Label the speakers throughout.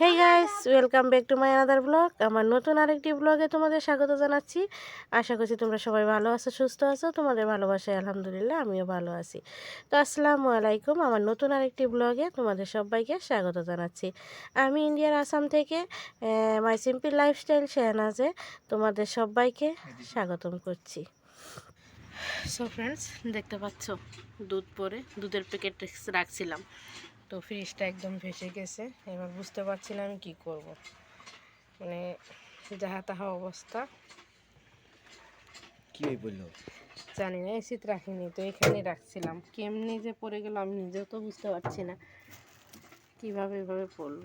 Speaker 1: Hey guys welcome back to my another blog আমার নতুন আরেকটি ব্লগে তোমাদের স্বাগত জানাচ্ছি। আশা করছি তোমরা সবাই ভালো আছো, সুস্থ আছো। তোমাদের ভালোবাসায় আলহামদুলিল্লাহ আমিও ভালো আছি। তো আসসালামু আলাইকুম, আমার নতুন আরেকটি ব্লগে তোমাদের সবাইকে স্বাগত জানাচ্ছি। আমি ইন্ডিয়ার আসাম থেকে মাই সিম্পল লাইফস্টাইল শেহনাজে তোমাদের সবাইকে স্বাগতম করছি। সো ফ্রেন্ডস দেখতে পাচ্ছ, দুধ পরে দুধের প্যাকেট রাখছিলাম। তো ফ্রিজটা একদম ভেসে গেছে। এবার বুঝতে পারছি না আমি কী করব। মানে যাহা তাহা অবস্থা।
Speaker 2: কি বলল?
Speaker 1: জানি না এসিত রাখিনি তো এখানে রাখছিলাম। কেমনি যে পড়ে গেল আমি নিজেও তো বুঝতে পারছি না। কীভাবে এভাবে পড়ল?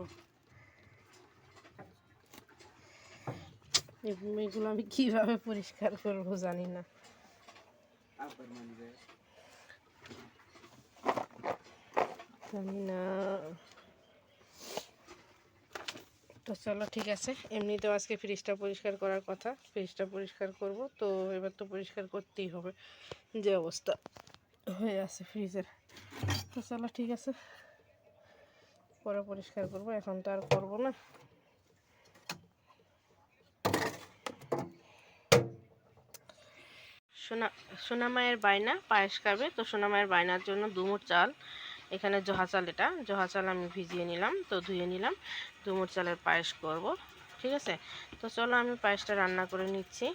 Speaker 1: এগুলো আমি কীভাবে পরিষ্কার করব জানি না। না তো চলো, ঠিক আছে। এমনিতেও আজকে ফ্রিজটা পরিষ্কার করার কথা। ফ্রিজটা পরিষ্কার করব, তো এবার তো পরিষ্কার করতেই হবে। যে অবস্থা হয়ে আছে ফ্রিজের তো চলো, ঠিক আছে। পরে পরিষ্কার করব, এখন তো আর করব না। সোনা সোনা মায়ের বায়না, পায়েস খাবে, তো সোনা মায়ের বায়নার জন্য দুমুর চাল। এখানে জহা চাল এটা। জহা চাল আমি ভিজিয়ে নিলাম, তো ধুয়ে নিলাম দুমুট চালের পায়েস করব, ঠিক আছে? তো চলো আমি পায়েসটা রান্না করে নিচ্ছি,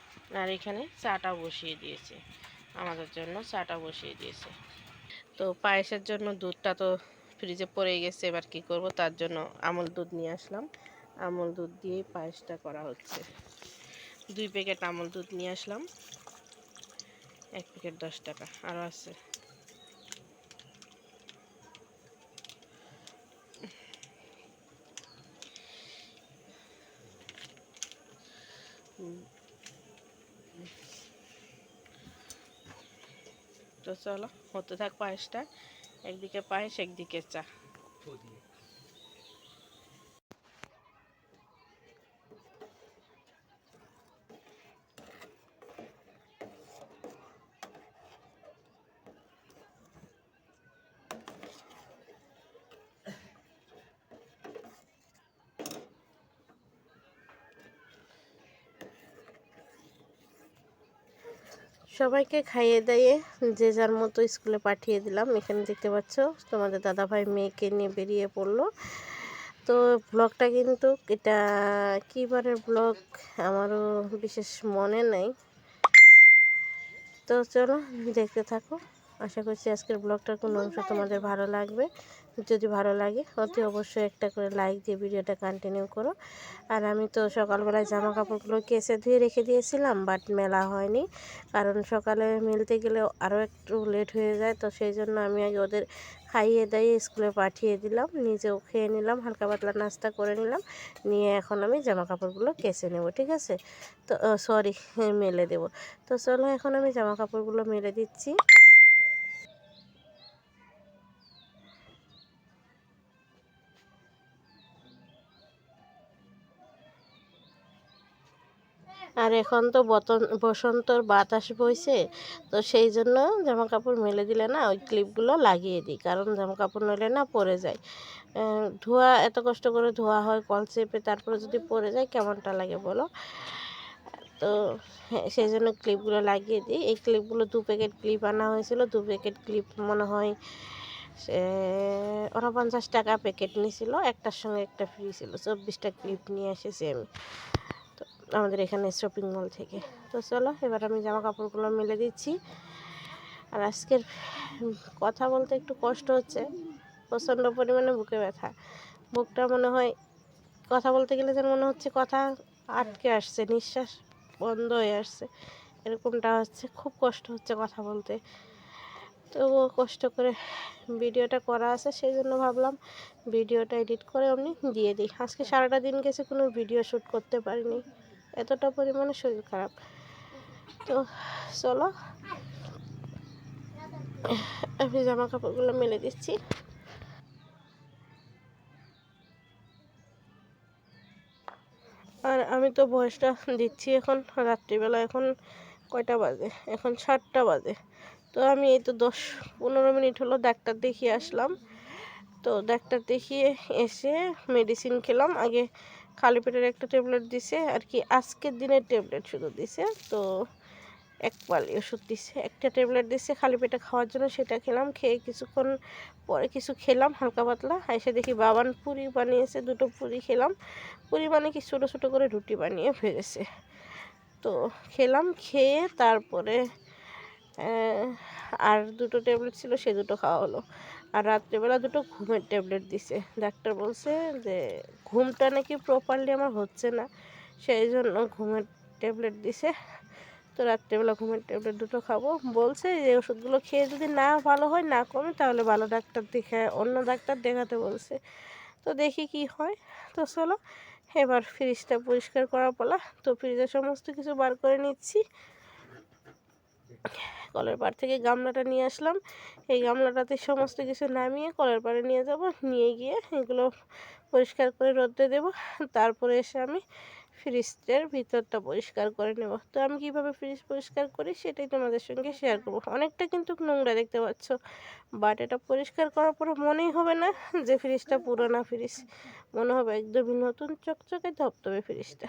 Speaker 1: আর এখানে চাটা বসিয়ে দিয়েছি, আমাদের জন্য চাটা বসিয়ে দিয়েছে। তো পায়েসের জন্য দুধটা তো ফ্রিজে পড়ে গেছে, এবার কি করব? তার জন্য আমল দুধ নিয়ে আসলাম। আমল দুধ দিয়েই পায়েসটা করা হচ্ছে। দুই প্যাকেট আমল দুধ নিয়ে আসলাম। এক প্যাকেট দশ টাকা আরও আছে। তো চলো হতে থাক পায়েসটা। একদিকে পায়েস একদিকে চা। সবাইকে খাইয়ে দাইয়ে যে যার মতো স্কুলে পাঠিয়ে দিলাম। এখানে দেখতে পাচ্ছ তোমাদের দাদাভাই মেয়েকে নিয়ে বেরিয়ে পড়ল। তো ব্লগটা কিন্তু এটা কীবারের ব্লগ আমারও বিশেষ মনে নেই। তো চলো দেখতে থাকো। আশা করছি আজকের ব্লগটার কোনো অংশ তোমাদের ভালো লাগবে। যদি ভালো লাগে, অতি অবশ্যই একটা করে লাইক দিয়ে ভিডিওটা কন্টিনিউ করো। আর আমি তো সকালবেলায় জামা কাপড়গুলো কেসে ধুয়ে রেখে দিয়েছিলাম বাট মেলা হয়নি। কারণ সকালে মেলতে গেলে আরও একটু লেট হয়ে যায়, তো সেই জন্য আমি আগে ওদের খাইয়ে দাইয়ে স্কুলে পাঠিয়ে দিলাম, নিজেও খেয়ে নিলাম, হালকা পাতলা নাস্তা করে নিলাম, নিয়ে এখন আমি জামা কাপড়গুলো কেসে নেব, ঠিক আছে? তো সরি মেলে দেব। তো চলো, এখন আমি জামা কাপড়গুলো মেলে দিচ্ছি। আর এখন তো বতন, বসন্তর বাতাস বইছে, তো সেই জন্য জামা কাপড় মেলে দিলে না ওই ক্লিপগুলো লাগিয়ে দিই, কারণ জামা কাপড় নইলে না পরে যায়। ধোয়া, এত কষ্ট করে ধোয়া হয় কল চেপে তারপরে যদি পরে যায় কেমনটা লাগে বলো? তো হ্যাঁ সেই জন্য ক্লিপগুলো লাগিয়ে দিই। এই ক্লিপগুলো দু প্যাকেট ক্লিপ আনা হয়েছিল, দু প্যাকেট ক্লিপ মনে হয় উনপঞ্চাশ টাকা প্যাকেট নিয়েছিল, একটার সঙ্গে একটা ফ্রি ছিল, চব্বিশটা ক্লিপ নিয়ে এসেছি আমি। আমাদের এখানে শপিং মল থেকে। তো চলো, এবার আমি জামা কাপড়গুলো মেলে দিচ্ছি। আর আজকের কথা বলতে একটু কষ্ট হচ্ছে। প্রচণ্ড পরিমাণে বুকে ব্যথা। বুকটা মনে হয়, কথা বলতে গেলে যেন মনে হচ্ছে কথা আটকে আসছে, নিঃশ্বাস বন্ধ হয়ে আসছে। এরকমটা হচ্ছে, খুব কষ্ট হচ্ছে কথা বলতে। তবুও কষ্ট করে ভিডিওটা করা আছে, সেই জন্য ভাবলাম ভিডিওটা এডিট করে আমি দিয়ে দিই। আজকে সারাটা দিন গেছে কোনো ভিডিও শ্যুট করতে পারিনি। এতটা পরিমাণে শরীর খারাপ। তো চলো, আমি জামা কাপড়গুলো মেলে দিচ্ছি। আর আমি তো বয়সটা দিচ্ছি এখন, রাত্রিবেলা এখন কয়টা বাজে? এখন সাতটা বাজে। তো আমি এই তো দশ, পনেরো মিনিট হলো ডাক্তার দেখিয়ে আসলাম। তো ডাক্তার দেখিয়ে এসে মেডিসিন খেলাম। আগে খালি পেটের একটা ট্যাবলেট দিছে, আর কি আজকের দিনের ট্যাবলেট শুধু দিছে। তো এক পালি ওষুধ দিছে, একটা ট্যাবলেট দিছে, খালি পেটে খাওয়ার জন্য সেটা খেলাম, খেয়ে কিছুক্ষণ পরে কিছু খেলাম, হালকা পাতলা। এসে দেখি বাবান পুরি বানিয়েছে, দুটো পুরি খেলাম। পুরি মানে কি ছোটো ছোটো করে রুটি বানিয়ে ফেলেছে। তো খেলাম, খেয়ে তারপরে আর দুটো ট্যাবলেট ছিল, সে দুটো খাওয়া হলো। আর রাত্রেবেলা দুটো ঘুমের ট্যাবলেট দিছে। ডাক্তার বলছে যে, ঘুমটা নাকি প্রপারলি আমার হচ্ছে না, সেই জন্য ঘুমের ট্যাবলেট দিছে। তো রাত্রেবেলা ঘুমের ট্যাবলেট দুটো খাব। বলছে যে, ওষুধগুলো খেয়ে যদি না ভালো হয়, না কমে, তাহলে ভালো ডাক্তার দেখে, অন্য ডাক্তার দেখাতে বলছে। তো দেখি কি হয়। তো চলো, এবার ফ্রিজটা পরিষ্কার করার পালা। তো ফ্রিজের সমস্ত কিছু বার করে নিচ্ছি। কলের পাড় থেকে গামলাটা নিয়ে আসলাম। এই গামলাটাতে সমস্ত কিছু নামিয়ে কলের পাড়ে নিয়ে যাব। নিয়ে গিয়ে এগুলো পরিষ্কার করে রোদে দেব। তারপরে এসে আমি ফ্রিজটার ভিতরটা পরিষ্কার করে নেব। তো আমি কীভাবে ফ্রিজ পরিষ্কার করি সেটাই তোমাদের সঙ্গে শেয়ার করব। অনেকটা কিন্তু নোংরা দেখতে পাচ্ছ বাট এটা পরিষ্কার করার পরে মনেই হবে না যে ফ্রিজটা পুরোনো ফ্রিজ। মনে হবে একদমই নতুন চকচকে ধপধপে ফ্রিজটা।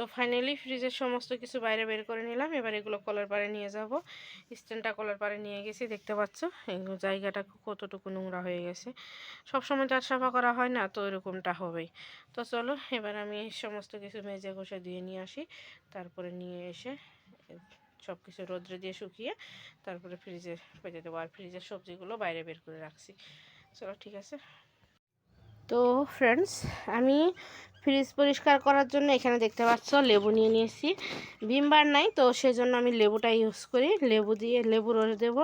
Speaker 1: তো ফাইনালি ফ্রিজের সমস্ত কিছু বাইরে বের করে নিলাম। এবার এগুলো কলার পাড়ে নিয়ে যাব। স্ট্যান্ডটা কলার পাড়ে নিয়ে গেছি, দেখতে পাচ্ছ? এগুলো জায়গাটা কতটুকু নোংরা হয়ে গেছে। সব সময় তো সাফা করা হয় না, তো এরকমটা হবেই। তো চলো, এবার আমি সমস্ত কিছু মেজে ঘষে দিয়ে নিয়ে আসি। তারপরে নিয়ে এসে সব কিছু রোদ্রে দিয়ে শুকিয়ে তারপরে ফ্রিজে পেতে দেবো। আর ফ্রিজের সবজিগুলো বাইরে বের করে রাখছি। চলো, ঠিক আছে? তো ফ্রেন্ডস আমি ফ্রিজ পরিষ্কার করার জন্য এখানে দেখতে পাচ্ছ লেবু নিয়ে নিয়েছি। ভিমবার নাই, তো সেই জন্য আমি লেবুটা ইউজ করি। লেবু দিয়ে, লেবু রস দেব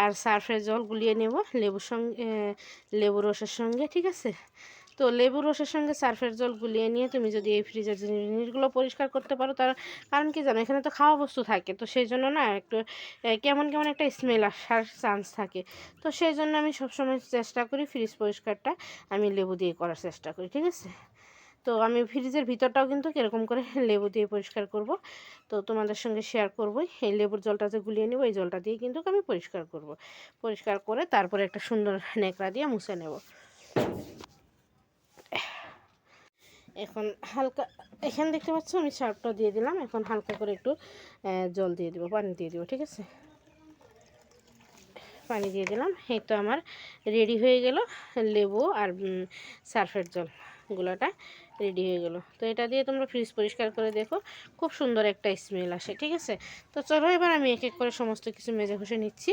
Speaker 1: আর সার্ফের জল গুলিয়ে নেব লেবুর সঙ্গে লেবু রসের সঙ্গে, ঠিক আছে? তো লেবু রসের সঙ্গে সার্ফের জল গুলিয়ে নিয়ে তুমি যদি এই ফ্রিজের জিনিসগুলো পরিষ্কার করতে পারো, তার কারণ কি জানো, এখানে তো খাওয়া বস্তু থাকে। তো সেই জন্য না একটু কেমন কেমন একটা স্মেল আসার চান্স থাকে। তো সেই জন্য আমি সবসময় চেষ্টা করি ফ্রিজ পরিষ্কারটা আমি লেবু দিয়ে করার চেষ্টা করি, ঠিক আছে? তো আমি ফ্রিজের ভিতরটাও কিন্তু কীরকম করে লেবু দিয়ে পরিষ্কার করব। তো তোমাদের সঙ্গে শেয়ার করব এই লেবুর জলটা যে গুলিয়ে নেব, এই জলটা দিয়ে কিন্তু আমি পরিষ্কার করব। পরিষ্কার করে তারপরে একটা সুন্দর নেকড়া দিয়ে মুছে নেব। এখন হালকা, এখানে দেখতে পাচ্ছ আমি সার্ফটা দিয়ে দিলাম। এখন হালকা করে একটু জল দিয়ে দেবো, পানি দিয়ে দিব, ঠিক আছে? পানি দিয়ে দিলাম। এই তো আমার রেডি হয়ে গেল লেবু আর সার্ফের জল গুলোটা রেডি হয়ে গেল। তো এটা দিয়ে তোমরা ফ্রিজ পরিষ্কার করে দেখো, খুব সুন্দর একটা স্মেল আসে, ঠিক আছে? তো চলো এবার আমি এক এক করে সমস্ত কিছু মেজে ঘষে নিচ্ছি।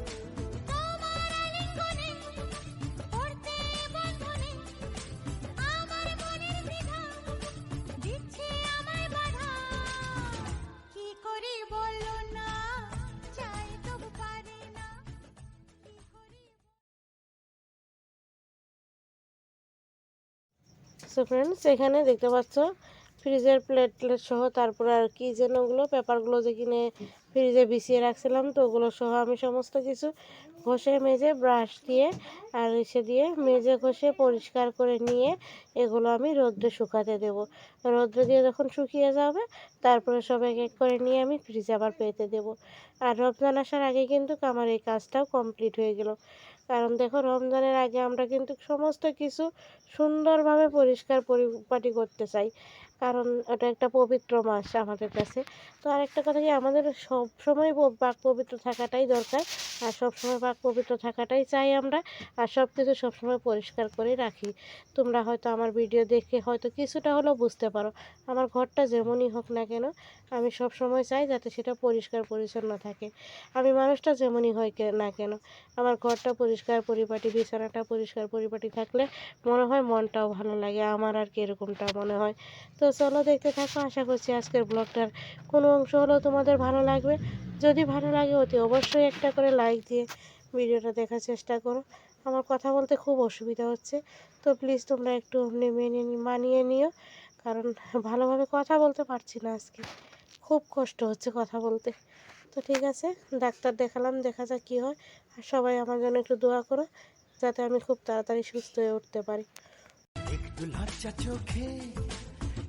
Speaker 1: সো ফ্রেন্ডস এখানে দেখতে পাচ্ছ ফ্রিজের প্লেট সহ, তারপর আর কি যেন ওগুলো, পেপারগুলো যে কিনে ফ্রিজে বিছিয়ে রাখছিলাম, তো ওগুলো সহ আমি সমস্ত কিছু ঘষে মেজে ব্রাশ দিয়ে আর এসে দিয়ে মেজে ঘষে পরিষ্কার করে নিয়ে এগুলো আমি রোদ্রে শুকাতে দেব। রোদ্রে দিয়ে যখন শুকিয়ে যাবে, তারপরে সব এক এক করে নিয়ে আমি ফ্রিজে আবার পেতে দেব। আর রমজান আসার আগে কিন্তু আমার এই কাজটাও কমপ্লিট হয়ে গেল। কারণ দেখো রমজানের আগে আমরা কিন্তু সমস্ত কিছু সুন্দরভাবে পরিষ্কার পরিপাটি করতে চাই। কারণ ওটা একটা পবিত্র মাস আমাদের কাছে। তো আরেকটা কথা কি, আমাদের সব সময় পাক পবিত্র থাকাটাই দরকার। আর সব সময় পাক পবিত্র থাকাটাই চাই আমরা। আর সব কিছু সবসময় পরিষ্কার করে রাখি। তোমরা হয়তো আমার ভিডিও দেখে হয়তো কিছুটা হলেও বুঝতে পারো। আমার ঘরটা যেমনই হোক না কেন, আমি সব সময় চাই যাতে সেটা পরিষ্কার পরিচ্ছন্ন থাকে। আমি মানুষটা যেমনই হয় না কেন, আমার ঘরটা পরিষ্কার পরিপাটি, বিছানাটা পরিষ্কার পরিপাটি থাকলে মনে হয় মনটাও ভালো লাগে, আমার আর কি এরকমটা মনে হয়। তো চলো দেখতে থাকো। আশা করছি আজকের ব্লগটার কোনো অংশ হলেও তোমাদের ভালো লাগবে। যদি ভালো লাগে অতি অবশ্যই একটা করে লাইক দিয়ে ভিডিওটা দেখার চেষ্টা করো। আমার কথা বলতে খুব অসুবিধা হচ্ছে। তো প্লিজ তোমরা একটু অমনি মেনে নি- মানিয়ে নিও। কারণ ভালোভাবে কথা বলতে পারছি না আজকে। খুব কষ্ট হচ্ছে কথা বলতে। তো ঠিক আছে, ডাক্তার দেখালাম, দেখা যাক কী হয়। আর সবাই আমার জন্য একটু দোয়া করো, যাতে আমি খুব তাড়াতাড়ি সুস্থ হয়ে উঠতে পারি।
Speaker 2: একটু লজ্জা চোখে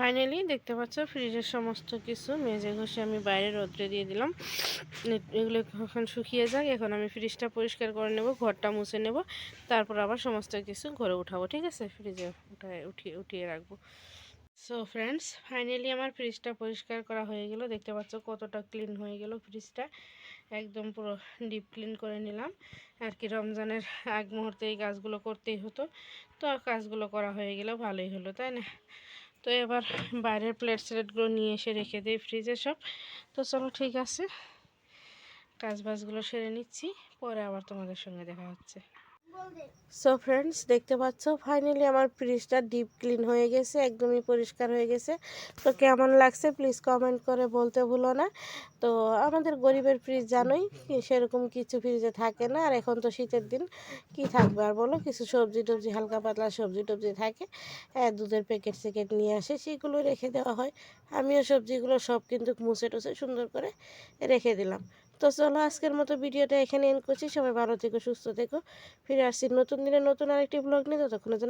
Speaker 1: ফাইনালি দেখতে পাচ্ছ, ফ্রিজের সমস্ত কিছু মেজে ঘষে আমি বাইরে রোদ্রে দিয়ে দিলাম। এগুলো এখন শুকিয়ে যাক, এখন আমি ফ্রিজটা পরিষ্কার করে নেব, ঘরটা মুছে নেব, তারপর আবার সমস্ত কিছু ঘরে উঠাবো, ঠিক আছে? ফ্রিজে উঠায়, উঠিয়ে উঠিয়ে রাখব। সো ফ্রেন্ডস ফাইনালি আমার ফ্রিজটা পরিষ্কার করা হয়ে গেল। দেখতে পাচ্ছ কতটা ক্লিন হয়ে গেল ফ্রিজটা। একদম পুরো ডিপ ক্লিন করে নিলাম। আর কি রমজানের আগ মুহূর্তে এই কাজগুলো করতেই হতো। তো কাজগুলো করা হয়ে গেলেও ভালোই হলো, তাই না? তো এবার বাইরের প্লেট স্লেটগুলো নিয়ে এসে রেখে দিই ফ্রিজে সব। তো চলো ঠিক আছে কাজ বাজগুলো সেরে নিচ্ছি, পরে আবার তোমাদের সঙ্গে দেখা হচ্ছে। সো ফ্রেন্ডস দেখতে পাচ্ছ ফাইনালি আমার ফ্রিজটা ডিপ ক্লিন হয়ে গেছে, একদমই পরিষ্কার হয়ে গেছে। তো কেমন লাগছে প্লিজ কমেন্ট করে বলতে ভুলো না। তো আমাদের গরিবের ফ্রিজ জানোই, সেরকম কিছু ফ্রিজে থাকে না, আর এখন তো শীতের দিন, কি থাকবে আর বলো? কিছু সবজি টবজি, হালকা পাতলা সবজি টবজি থাকে হ্যাঁ দুধের প্যাকেট স্যাকেট নিয়ে আসে সেগুলো রেখে দেওয়া হয়। আমিও সবজিগুলো সব কিন্তু মুছে টুছে সুন্দর করে রেখে দিলাম। তো চলো আজকের মতো ভিডিওটা এখানে এন্ড করছি। সবাই ভালো থেকো, সুস্থ থেকো। ফিরে আসছি নতুন দিনে নতুন আরেকটি ব্লগ নিয়ে। ততক্ষণের জন্য